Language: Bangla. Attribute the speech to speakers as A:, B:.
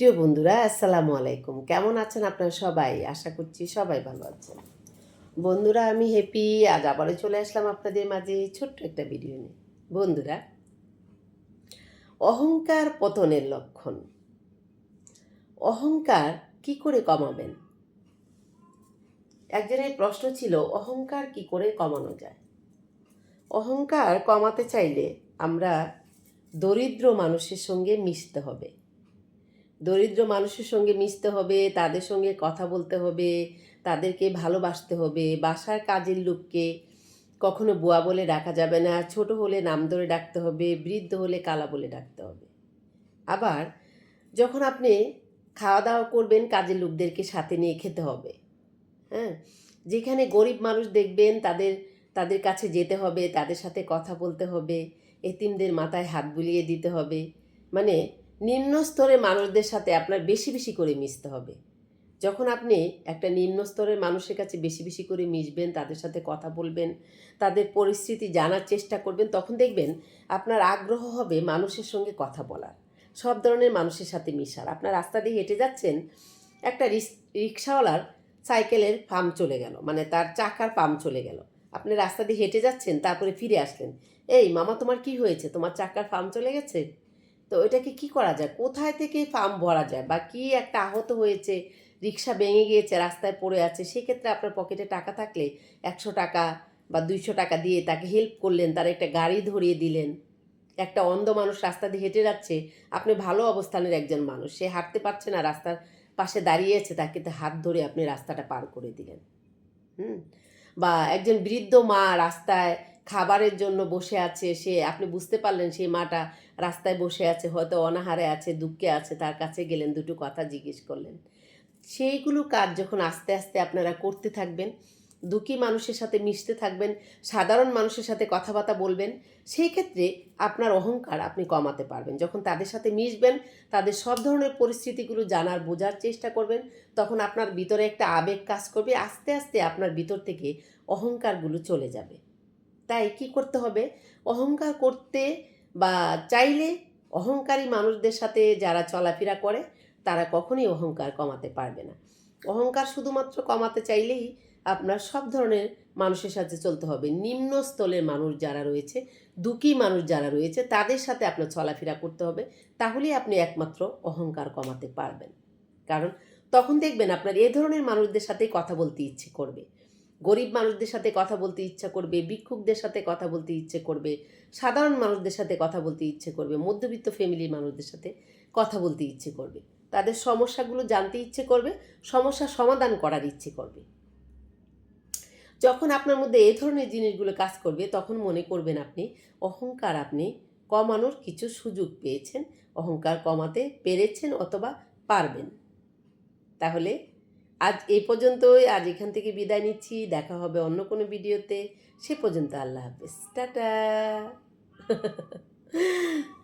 A: প্রিয় বন্ধুরা, আসসালামু আলাইকুম। কেমন আছেন আপনারা সবাই? আশা করছি সবাই ভালো আছেন। বন্ধুরা, আমি হ্যাপি আজ আবারও চলে আসলাম আপনাদের মাঝে ছোট্ট একটা ভিডিও নিয়ে। বন্ধুরা, অহংকার পতনের লক্ষণ। অহংকার কি করে কমাবেন? একজনের প্রশ্ন ছিল, অহংকার কি করে কমানো যায়? অহংকার কমাতে চাইলে আমরা দরিদ্র মানুষের সঙ্গে মিশতে হবে। দরিদ্র মানুষের সঙ্গে মিশতে হবে, তাদের সঙ্গে কথা বলতে হবে, তাদেরকে ভালোবাসতে হবে, বাসার কাজের লোককে কখনো বুয়া বলে ডাকা যাবে না, ছোট হলে নাম ধরে ডাকতে হবে, বৃদ্ধ হলে কালা বলে ডাকতে হবে। আবার যখন আপনি খাওয়া দাওয়া করবেন, কাজের লোকদেরকে সাথে নিয়ে খেতে হবে হ্যাঁ? যেখানে গরিব মানুষ দেখবেন, তাদের তাদের কাছে যেতে হবে, তাদের সাথে কথা বলতে হবে, এতিমদের মাথায় হাত বুলিয়ে দিতে হবে। মানে নিম্ন স্তরের মানুষদের সাথে আপনার বেশি বেশি করে মিশতে হবে। যখন আপনি একটা নিম্ন স্তরের মানুষের কাছে বেশি বেশি করে মিশবেন, তাদের সাথে কথা বলবেন, তাদের পরিস্থিতি জানার চেষ্টা করবেন, তখন দেখবেন আপনার আগ্রহ হবে মানুষের সঙ্গে কথা বলার। সব ধরনের মানুষের সাথে মিশার। আপনার রাস্তা দিয়ে হেঁটে যাচ্ছেন, একটা রিক্সাওয়ালার সাইকেলের পাম্প চলে গেল মানে তার চাকার পাম্প চলে গেল। আপনি রাস্তা দিয়ে হেঁটে যাচ্ছেন, তারপরে ফিরে আসলেন। এই মামা, তোমার কি হয়েছে? তোমার চাকার পাম্প চলে গেছে? তো এটাকে কি করা যায়? কোথায় থেকে ফার্ম ভরা যায়? বা কি একটা আহত হয়েছে, রিক্সা ভেঙে গিয়েছে, রাস্তায় পড়ে আছে, সেক্ষেত্রে আপনার পকেটে টাকা থাকলে একশো টাকা বা দুইশো টাকা দিয়ে তাকে হেল্প করলেন, তার একটা গাড়ি ধরিয়ে দিলেন। একটা অন্ধ মানুষ রাস্তা দিয়ে হেঁটে যাচ্ছে, আপনি ভালো অবস্থানের একজন মানুষ, সে হাঁটতে পারছে না, রাস্তার পাশে দাঁড়িয়ে আছে, তাকে হাত ধরে আপনি রাস্তাটা পার করে দিলেন। হুম? বা একজন বৃদ্ধ মা রাস্তায় খাবারের জন্য বসে আছে, সে, আপনি বুঝতে পারলেন সেই মাটা রাস্তায় বসে আছে, হয়তো অনাহারে আছে, দুঃখে আছে, তার কাছে গেলেন, দুটো কথা জিজ্ঞেস করলেন। সেইগুলো কাজ যখন আস্তে আস্তে আপনারা করতে থাকবেন, দুঃখী মানুষের সাথে মিশতে থাকবেন, সাধারণ মানুষের সাথে কথাবার্তা বলবেন, সেই ক্ষেত্রে আপনার অহংকার আপনি কমাতে পারবেন। যখন তাদের সাথে মিশবেন, তাদের সব ধরনের পরিস্থিতিগুলো জানার, বোঝার চেষ্টা করবেন, তখন আপনার ভিতরে একটা আবেগ কাজ করবে, আস্তে আস্তে আপনার ভিতর থেকে অহংকারগুলো চলে যাবে। তাই কি করতে হবে? অহংকার করতে বা চাইলে অহংকারী মানুষদের সাথে যারা চলাফেরা করে, তারা কখনোই অহংকার কমাতে পারবে না। অহংকার শুধুমাত্র কমাতে চাইলেই আপনার সব ধরনের মানুষের সাথে চলতে হবে। নিম্ন স্তরের মানুষ যারা রয়েছে, দুঃখী মানুষ যারা রয়েছে, তাদের সাথে আপনার চলাফেরা করতে হবে। তাহলেই আপনি একমাত্র অহংকার কমাতে পারবেন। কারণ তখন দেখবেন আপনার এ ধরনের মানুষদের সাথেই কথা বলতে ইচ্ছে করবে। গরিব মানুষদের সাথে কথা বলতে ইচ্ছা করবে, ভিক্ষুকদের সাথে কথা বলতে ইচ্ছে করবে, সাধারণ মানুষদের সাথে কথা বলতে ইচ্ছে করবে, মধ্যবিত্ত ফ্যামিলির মানুষদের সাথে কথা বলতে ইচ্ছে করবে। তাদের সমস্যাগুলো জানতে ইচ্ছে করবে, সমস্যা সমাধান করার ইচ্ছে করবে। যখন আপনার মধ্যে এই ধরনের জিনিসগুলো কাজ করবে, তখন মনে করবেন আপনি, অহংকার আপনি কমানোর কিছু সুযোগ পেয়েছেন, অহংকার কমাতে পেরেছেন অথবা পারবেন। তাহলে আজ এ পর্যন্তই। আজ এখান থেকে বিদায় নিচ্ছি। দেখা হবে অন্য কোনো ভিডিওতে। সে পর্যন্ত আল্লাহ হাফেজ। টাটা।